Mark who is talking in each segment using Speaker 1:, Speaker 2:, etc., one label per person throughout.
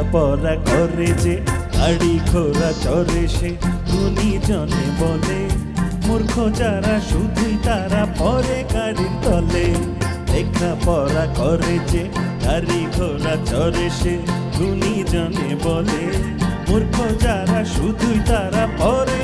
Speaker 1: লেখাপড়া করে যে, আড়ি খোরা চরে সে। জনে বলে, মূর্খ যারা শুধুই তারা পরে গাড়ির তলে। লেখাপড়া করে যে গাড়ি ঘোড়া চরে সে। জনে বলে, মূর্খ যারা শুধুই তারা পরে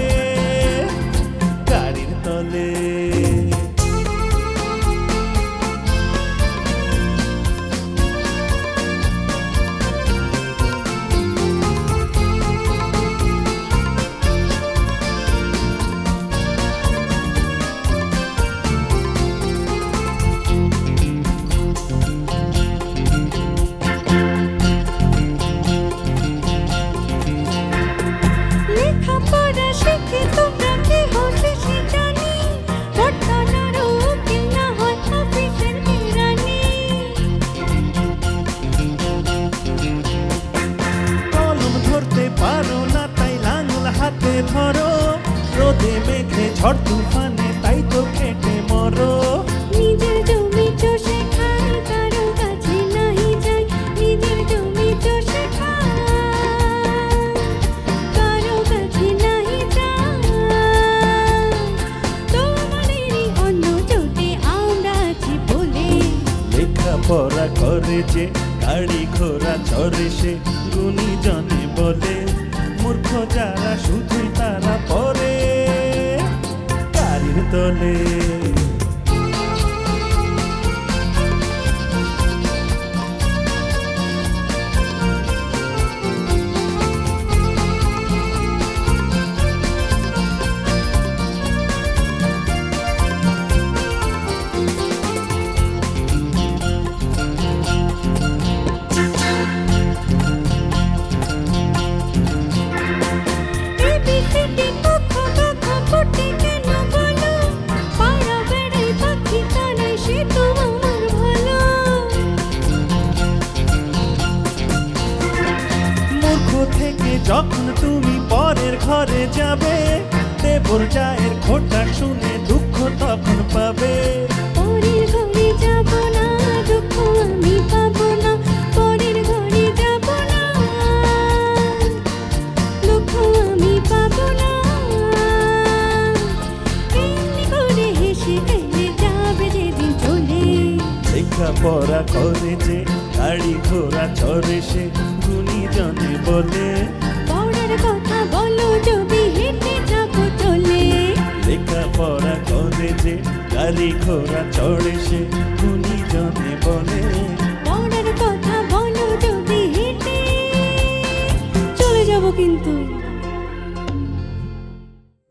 Speaker 1: ঝড় তুফানে তাই তো খেটে মরো।
Speaker 2: নিজের জমি চষে খায় কারও কাছে নাহি যায় নিজের জমি চষে খায় কারও কাছে নাহি যায় তোমাদেরই অন্য জোটে আমরা আছি বলে।
Speaker 1: লেখাপড়া করে যে গাড়ি ঘোড়া চড়ে সে গুণী জনে বলে মূর্খ যারা শুধুই তলে যখন তুমি পরের ঘরে যাবে দেবর চায়ের খোটা শুনে দুঃখ তখন পাবে।
Speaker 2: পরের ঘরে যাব না দুঃখ আমি পাবো না পরের ঘরে যাব না। দুঃখ আমি পাবো না। এমনি করে হেসে গেলে যাবে যেদিন চলে।
Speaker 1: লেখাপড়া করে যে গাড়ি ঘোড়া চড়ে সে গুণী জনে বলে গাড়ি ঘোড়া চড়ে সে খুনি জনে বলে।